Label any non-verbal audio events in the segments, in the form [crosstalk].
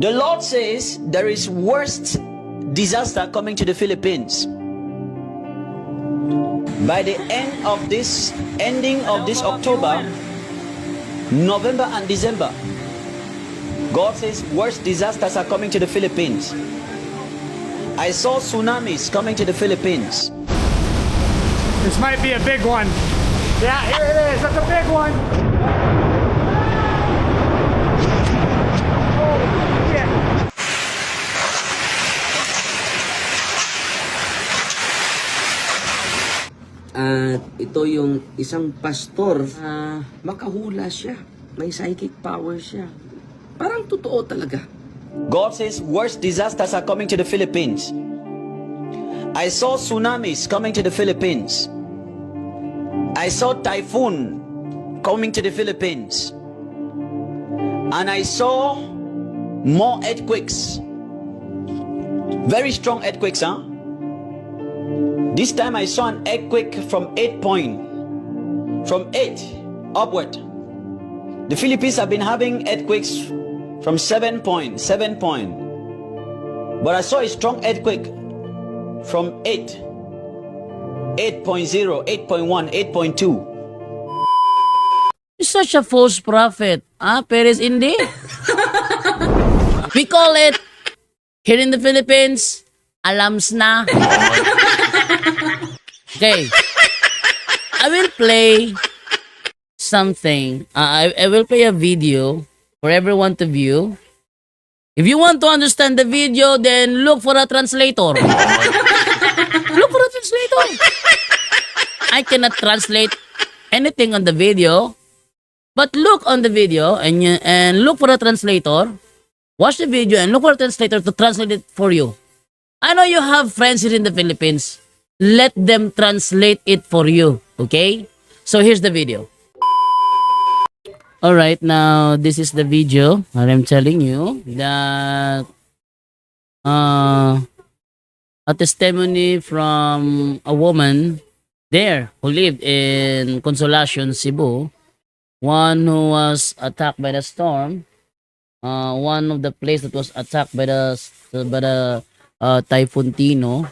The Lord says there is worst disaster coming to the Philippines. By the end of this ending of this October, November and December, God says worst disasters are coming to the Philippines. I saw tsunamis coming to the Philippines. This might be a big one. Yeah, here it is. That's a big one. Ito yung isang pastor na makahula siya. May psychic power siya. Parang totoo talaga. God says worst disasters are coming to the Philippines. I saw tsunamis coming to the Philippines. I saw typhoon coming to the Philippines. And I saw more earthquakes. Very strong earthquakes, huh? This time I saw an earthquake from 8 point. From 8 upward. The Philippines have been having earthquakes from 7 point, 7 point. But I saw a strong earthquake from 8, 8.0, 8.1, 8.2. You're such a false prophet. Ah, Perez Indi? [laughs] We call it, here in the Philippines, alams na. Okay. I will play something. Uh, I, I will play a video for everyone to view. If you want to understand the video, then look for a translator. [laughs] look for a translator. I cannot translate anything on the video. But look on the video and you, and look for a translator. Watch the video and look for a translator to translate it for you. I know you have friends here in the Philippines. Let them translate it for you. Okay? So here's the video. Alright, now this is the video that I'm telling you that uh, a testimony from a woman there who lived in Consolacion, Cebu one who was attacked by the storm, uh, one of the place that was attacked by the by the uh, typhoon Tino.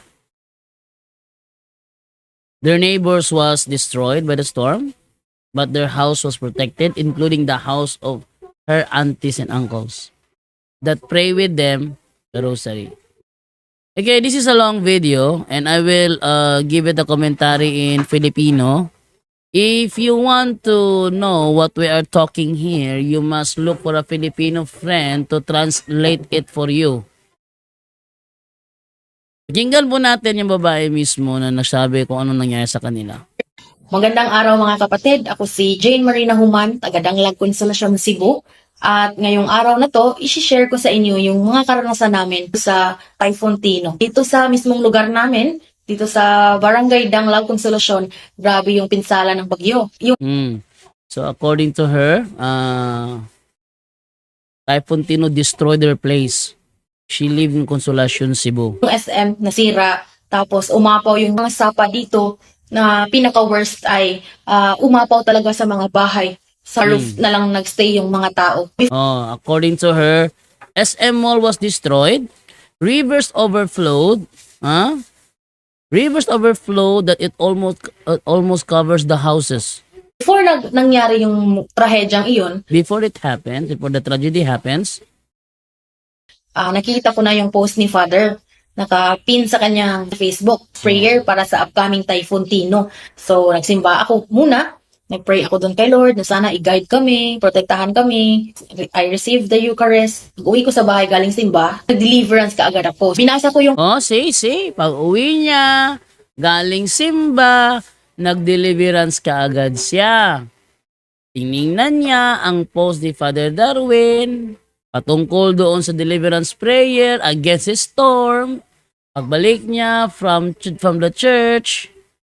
Their neighbors was destroyed by the storm, but their house was protected, including the house of her aunties and uncles that pray with them the rosary. Okay, this is a long video and I will uh, give it a commentary in Filipino. If you want to know what we are talking here, you must look for a Filipino friend to translate it for you. Pakinggan po natin yung babae mismo na nagsabi kung ano nangyari sa kanila. Magandang araw mga kapatid. Ako si Jane Marina Human, taga Danglag Consolacion, Cebu. At ngayong araw na to, isi-share ko sa inyo yung mga karanasan namin sa Typhoon Tino. Dito sa mismong lugar namin, dito sa Barangay Danglag Consolacion, grabe yung pinsala ng bagyo. Yung Hmm. So according to her, uh, Typhoon Tino destroyed their place. She lived in Consolacion, Cebu. SM nasira, tapos umapaw yung mga sapa dito na pinaka-worst ay ah, umapaw talaga sa mga bahay. Sa roof na lang nagstay yung mga tao. Oh, according to her, SM Mall was destroyed. Rivers overflowed. Huh? Rivers overflowed that it almost uh, almost covers the houses. Before nag nangyari yung trahedyang iyon, Before it happens, before the tragedy happens, ah, nakita ko na yung post ni Father. Nakapin sa kanyang Facebook, prayer para sa upcoming Typhoon Tino. So, nagsimba ako muna. Nag-pray ako doon kay Lord na sana i-guide kami, protektahan kami. I received the Eucharist. Uwi ko sa bahay galing simba. Nag-deliverance ka agad ako. Binasa ko yung oh, see, see, pag uwi niya, galing simba, nag-deliverance ka agad siya. Tiningnan niya ang post ni Father Darwin patungkol doon sa deliverance prayer against the storm. Pagbalik niya from, from the church,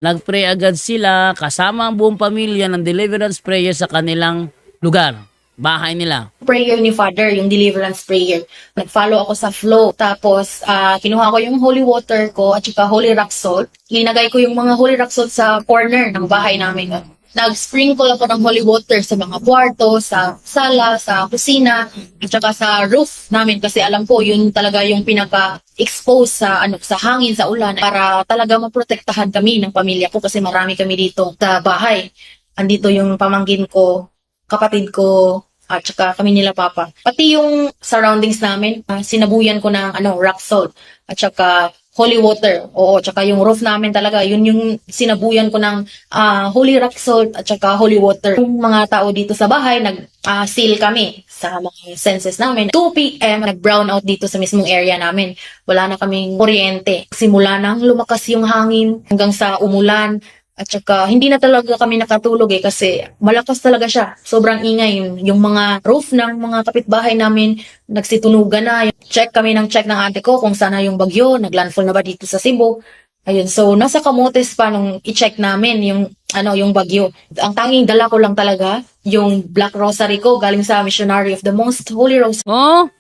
nagpray agad sila kasama ang buong pamilya ng deliverance prayer sa kanilang lugar, bahay nila. prayer ni Father, yung deliverance prayer. Nag-follow ako sa flow. Tapos, ah, kinuha ko yung holy water ko at saka holy rock salt. Linagay ko yung mga holy rock salt sa corner ng bahay namin. Nag-sprinkle ako ng holy water sa mga kwarto, sa sala, sa kusina, at saka sa roof namin kasi alam ko yun talaga yung pinaka-expose sa ano sa hangin, sa ulan para talaga maprotektahan kami ng pamilya ko kasi marami kami dito sa bahay. Andito yung pamangkin ko, kapatid ko, at saka kami nila papa. Pati yung surroundings namin, ah, sinabuyan ko ng ano, rock salt at saka holy water. Oo, tsaka yung roof namin talaga, yun yung sinabuyan ko ng ah, holy rock salt at saka holy water. Yung mga tao dito sa bahay, nag-seal kami sa mga senses namin. 2 p.m., nag-brown out dito sa mismong area namin. Wala na kaming kuryente. Simula nang lumakas yung hangin hanggang sa umulan. At saka, hindi na talaga kami nakatulog eh kasi malakas talaga siya. Sobrang ingay yung, mga roof ng mga kapitbahay namin nagsitunugan na. Check kami ng check ng ate ko kung sana yung bagyo, naglandfall na ba dito sa Cebu. Ayun, so nasa kamotes pa nung i-check namin yung ano yung bagyo. Ang tanging dala ko lang talaga yung Black Rosary ko galing sa Missionary of the Most Holy Rose. Oh,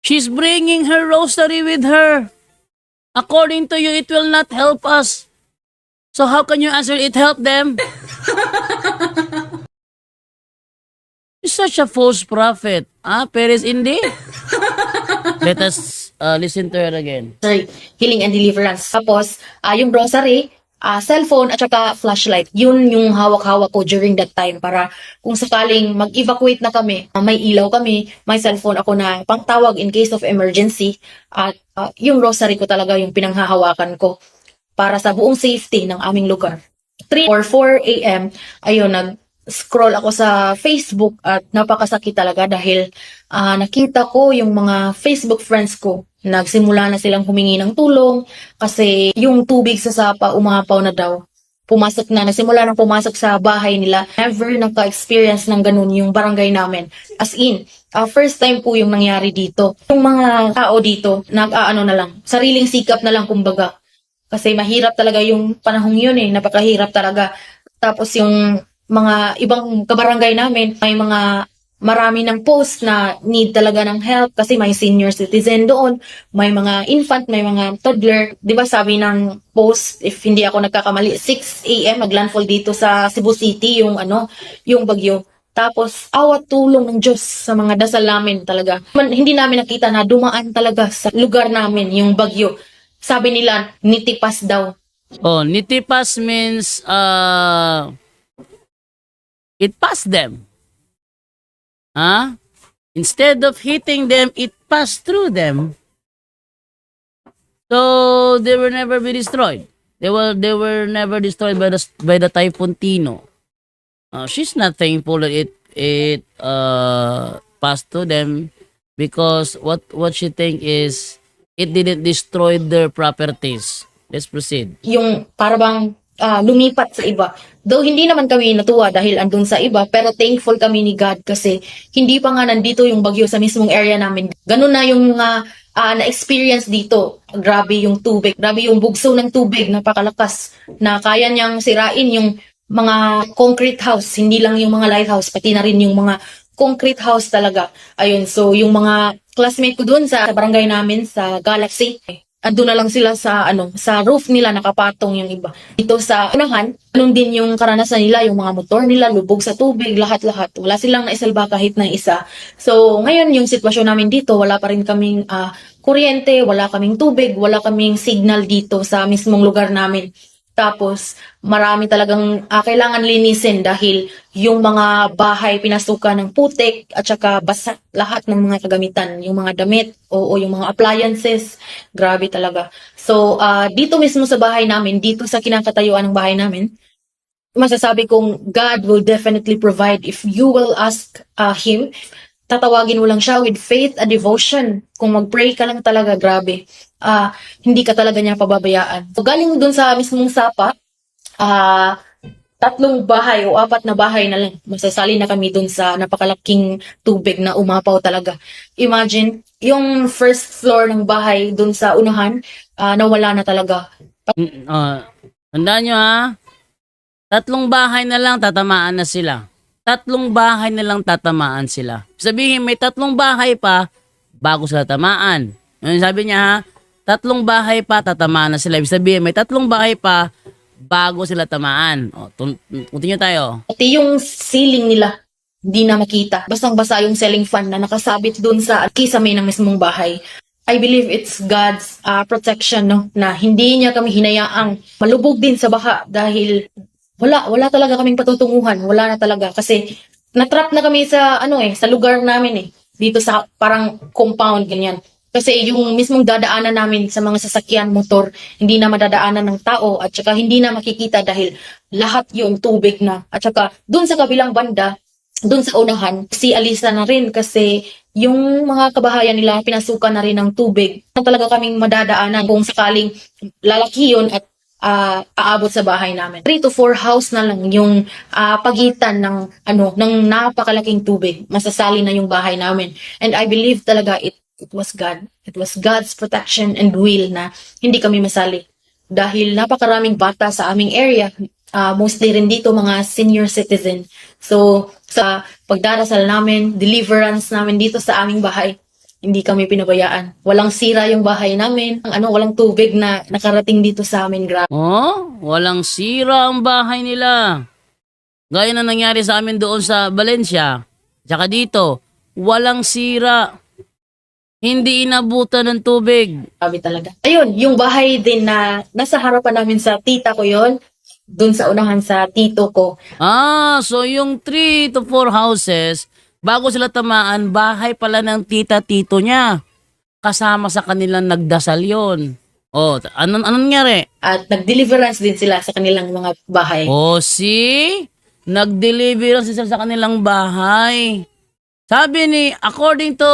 she's bringing her rosary with her. According to you, it will not help us. So how can you answer it help them? [laughs] You're such a false prophet. Ah, Perez Indi? [laughs] Let us uh, listen to her again. Sorry, healing and deliverance. Tapos, ah yung rosary, ah cellphone at saka flashlight. Yun yung hawak-hawak ko during that time para kung sakaling mag-evacuate na kami, ah, may ilaw kami, may cellphone ako na pangtawag in case of emergency at ah, yung rosary ko talaga yung pinanghahawakan ko para sa buong safety ng aming lugar. 3 or 4 a.m. ayun nag scroll ako sa Facebook at napakasakit talaga dahil ah, nakita ko yung mga Facebook friends ko nagsimula na silang humingi ng tulong kasi yung tubig sa sapa umapaw na daw pumasok na, nagsimula nang pumasok sa bahay nila. Never naka-experience ng ganun yung barangay namin. As in, ah, first time po yung nangyari dito. Yung mga tao dito, nag-aano na lang, sariling sikap na lang kumbaga. Kasi mahirap talaga yung panahong yun eh, napakahirap talaga. Tapos yung mga ibang kabarangay namin, may mga marami ng post na need talaga ng help kasi may senior citizen doon, may mga infant, may mga toddler. 'Di ba sabi ng post, if hindi ako nagkakamali, 6 a.m. maglandfall dito sa Cebu City yung ano, yung bagyo. Tapos, awat tulong ng Diyos sa mga dasal namin talaga. Man, hindi namin nakita na dumaan talaga sa lugar namin yung bagyo. Sabi nila, nitipas daw. Oh, nitipas means uh, it passed them. Huh? Instead of hitting them, it passed through them. So they will never be destroyed. They were they were never destroyed by the by the typhoon Tino. Uh, she's not thankful that it it uh passed to them because what what she think is it didn't destroy their properties. Let's proceed. yung para bang ah, lumipat sa iba. Though hindi naman kami natuwa dahil andun sa iba, pero thankful kami ni God kasi hindi pa nga nandito yung bagyo sa mismong area namin. Ganun na yung mga ah, na-experience dito. Grabe yung tubig, grabe yung bugso ng tubig, napakalakas na kaya niyang sirain yung mga concrete house, hindi lang yung mga lighthouse, pati na rin yung mga concrete house talaga. Ayun, so yung mga classmate ko doon sa barangay namin sa Galaxy, ando na lang sila sa ano sa roof nila nakapatong yung iba. Dito sa unahan, anong din yung karanasan nila, yung mga motor nila lubog sa tubig, lahat-lahat. Wala silang naisalba kahit na isa. So, ngayon yung sitwasyon namin dito, wala pa rin kaming ah, kuryente, wala kaming tubig, wala kaming signal dito sa mismong lugar namin. Tapos, marami talagang ah, kailangan linisin dahil yung mga bahay pinasukan ng putik at saka basa lahat ng mga kagamitan, yung mga damit o, o yung mga appliances, grabe talaga. So, ah, dito mismo sa bahay namin, dito sa kinakatayuan ng bahay namin, masasabi kong God will definitely provide if you will ask ah, Him. Tatawagin mo lang siya with faith and devotion. Kung mag-pray ka lang talaga, grabe. Ah, hindi ka talaga niya pababayaan. So, galing dun sa mismong sapa, ah, tatlong bahay o apat na bahay na lang. Masasali na kami dun sa napakalaking tubig na umapaw talaga. Imagine, yung first floor ng bahay dun sa unahan, ah, nawala na talaga. Mm, Uh, tandaan nyo ha, tatlong bahay na lang tatamaan na sila. Tatlong bahay na lang tatamaan sila. Sabihin may tatlong bahay pa bago sila tamaan. Yun sabi niya ha, tatlong bahay pa tatamaan na sila. Ibig sabihin may tatlong bahay pa bago sila tamaan. O, continue tayo. Pati yung ceiling nila, hindi na makita. Bastang-basa yung ceiling fan na nakasabit dun sa kisame ng mismong bahay. I believe it's God's uh, protection, no? Na hindi niya kami hinayaang malubog din sa baha dahil wala, wala talaga kaming patutunguhan. Wala na talaga. Kasi natrap na kami sa, ano eh, sa lugar namin eh. Dito sa parang compound, ganyan. Kasi yung mismong dadaanan namin sa mga sasakyan, motor, hindi na madadaanan ng tao at saka hindi na makikita dahil lahat yung tubig na. At saka dun sa kabilang banda, dun sa unahan, si Alisa na rin kasi yung mga kabahayan nila pinasukan na rin ng tubig. Talaga kaming madadaanan kung sakaling lalaki yun at ah, aabot sa bahay namin. 3 to 4 house na lang yung ah, pagitan ng ano ng napakalaking tubig. Masasali na yung bahay namin. And I believe talaga it it was God. It was God's protection and will na hindi kami masali. Dahil napakaraming bata sa aming area, ah, mostly rin dito mga senior citizen. So, sa pagdarasal namin, deliverance namin dito sa aming bahay, hindi kami pinabayaan. Walang sira yung bahay namin. Ang ano, walang tubig na nakarating dito sa amin. Grabe. Oh, walang sira ang bahay nila. Gaya na nangyari sa amin doon sa Valencia. Tsaka dito, walang sira. Hindi inabutan ng tubig. Grabe talaga. Ayun, yung bahay din na nasa harapan namin sa tita ko yon dun sa unahan sa tito ko. Ah, so yung 3 to 4 houses, bago sila tamaan, bahay pala ng tita-tito niya. Kasama sa kanilang nagdasal yon. Oh, anong, anong nangyari? At nag-deliverance din sila sa kanilang mga bahay. Oh, see? Nag-deliver sila sa kanilang bahay. Sabi ni, according to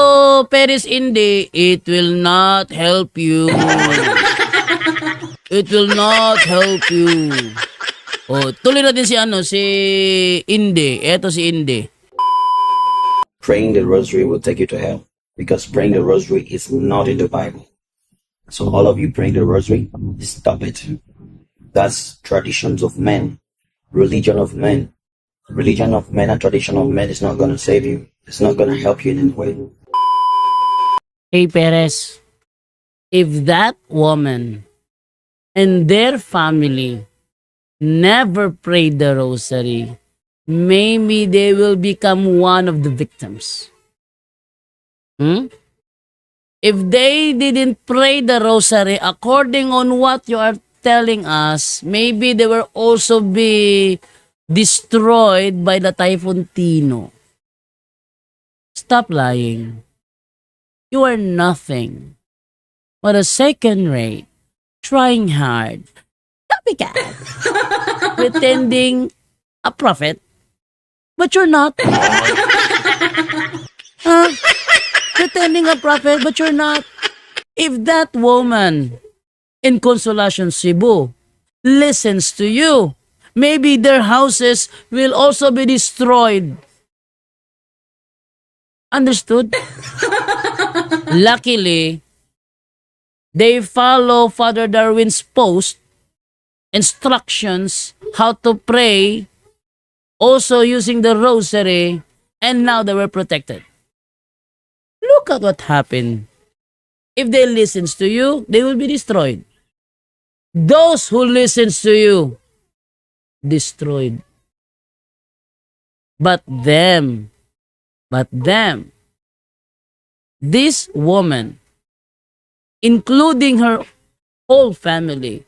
Paris Indy, it will not help you. [laughs] It will not help you. Oh, tuloy na din si ano, si Indy. Eto si Indy. Praying the rosary will take you to hell because praying the rosary is not in the Bible. So all of you praying the rosary, stop it. That's traditions of men, religion of men. Religion of men and tradition of men is not going to save you. It's not going to help you in any way. Hey Perez, if that woman and their family never prayed the rosary, maybe they will become one of the victims. Hmm? If they didn't pray the rosary according on what you are telling us, maybe they will also be destroyed by the Typhoon Tino. Stop lying. You are nothing but a second rate, trying hard, copycat, [laughs] pretending a prophet, but you're not. [laughs] huh? Pretending a prophet, but you're not. If that woman in Consolacion Cebu listens to you, maybe their houses will also be destroyed. Understood? [laughs] Luckily, they follow Father Darwin's post instructions how to pray, also using the rosary, and now they were protected. Look at what happened. If they listens to you, they will be destroyed. Those who listens to you, destroyed. But them, but them, this woman, including her whole family,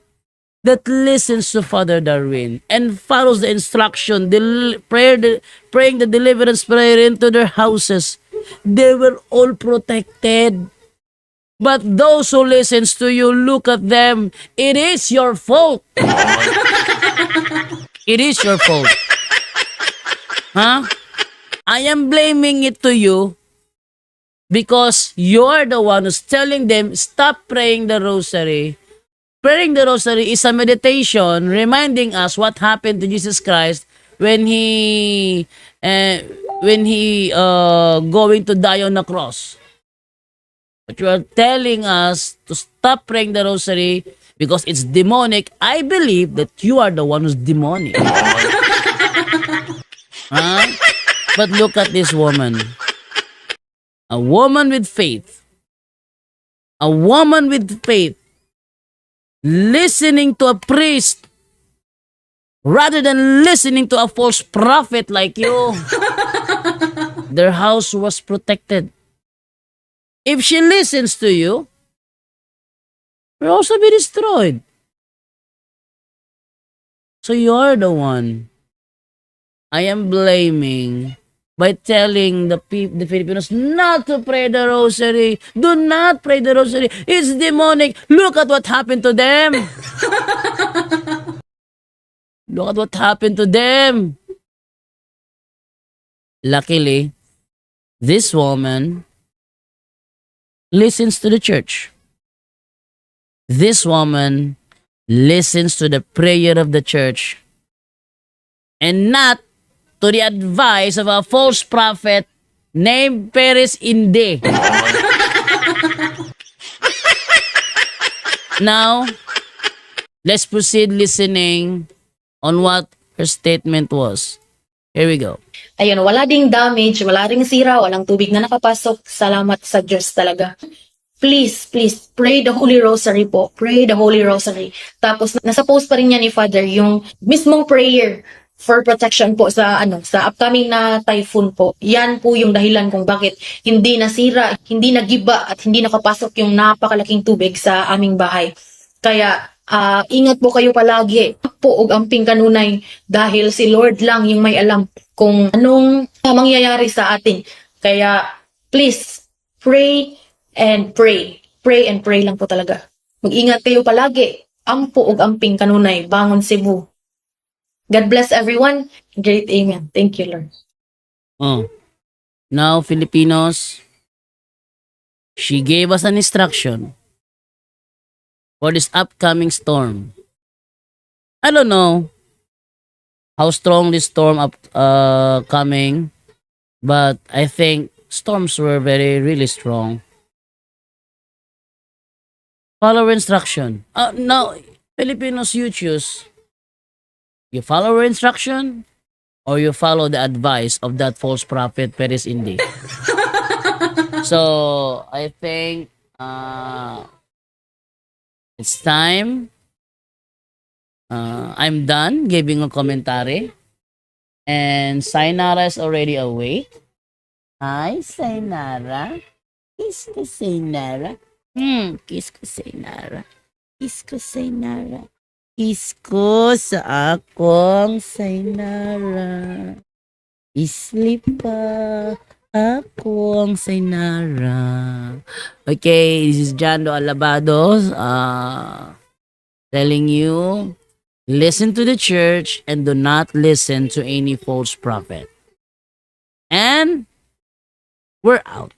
that listens to Father Darwin and follows the instruction, the prayer, the, praying the deliverance prayer into their houses, they were all protected. But those who listens to you, look at them. It is your fault. [laughs] it is your fault. Huh? I am blaming it to you because you're the one who's telling them stop praying the rosary. Praying the rosary is a meditation reminding us what happened to Jesus Christ when he uh, when he uh, going to die on the cross. But you are telling us to stop praying the rosary because it's demonic. I believe that you are the one who's demonic. [laughs] huh? But look at this woman. A woman with faith. A woman with faith listening to a priest rather than listening to a false prophet like you. [laughs] Their house was protected. If she listens to you, will also be destroyed. So you're the one I am blaming by telling the peop- the Filipinos not to pray the rosary. Do not pray the rosary. It's demonic. Look at what happened to them. [laughs] Look at what happened to them. Luckily, this woman listens to the church. This woman listens to the prayer of the church and not to the advice of a false prophet named Perez Inde. now, let's proceed listening on what her statement was. Here we go. Ayun, wala ding damage, wala ring sira, walang tubig na nakapasok. Salamat sa Diyos talaga. Please, please, pray the Holy Rosary po. Pray the Holy Rosary. Tapos, nasa post pa rin niya ni Father yung mismong prayer for protection po sa ano sa upcoming na typhoon po. Yan po yung dahilan kung bakit hindi nasira, hindi nagiba at hindi nakapasok yung napakalaking tubig sa aming bahay. Kaya ah, ingat po kayo palagi po og amping kanunay dahil si Lord lang yung may alam kung anong mangyayari sa atin. Kaya please pray and pray. Pray and pray lang po talaga. Mag-ingat kayo palagi. Ampo og amping kanunay bangon Cebu. God bless everyone. Great amen. Thank you, Lord. Oh. Now, Filipinos, she gave us an instruction for this upcoming storm. I don't know how strong this storm up uh coming, but I think storms were very really strong. Follow instruction. Uh, now, Filipinos, you choose. You follow her instruction or you follow the advice of that false prophet Perez Indi. [laughs] so I think uh, it's time. Uh, I'm done giving a commentary. And Sainara is already awake. Hi, Sainara. Kiss ko, Sainara. Hmm, kiss ko, Sainara. Kiss ko, Sainara. Kiss ko sa akong Sainara. Isleep pa akong Sainara. Okay, this is Jando Alabados uh, telling you listen to the church and do not listen to any false prophet. And we're out.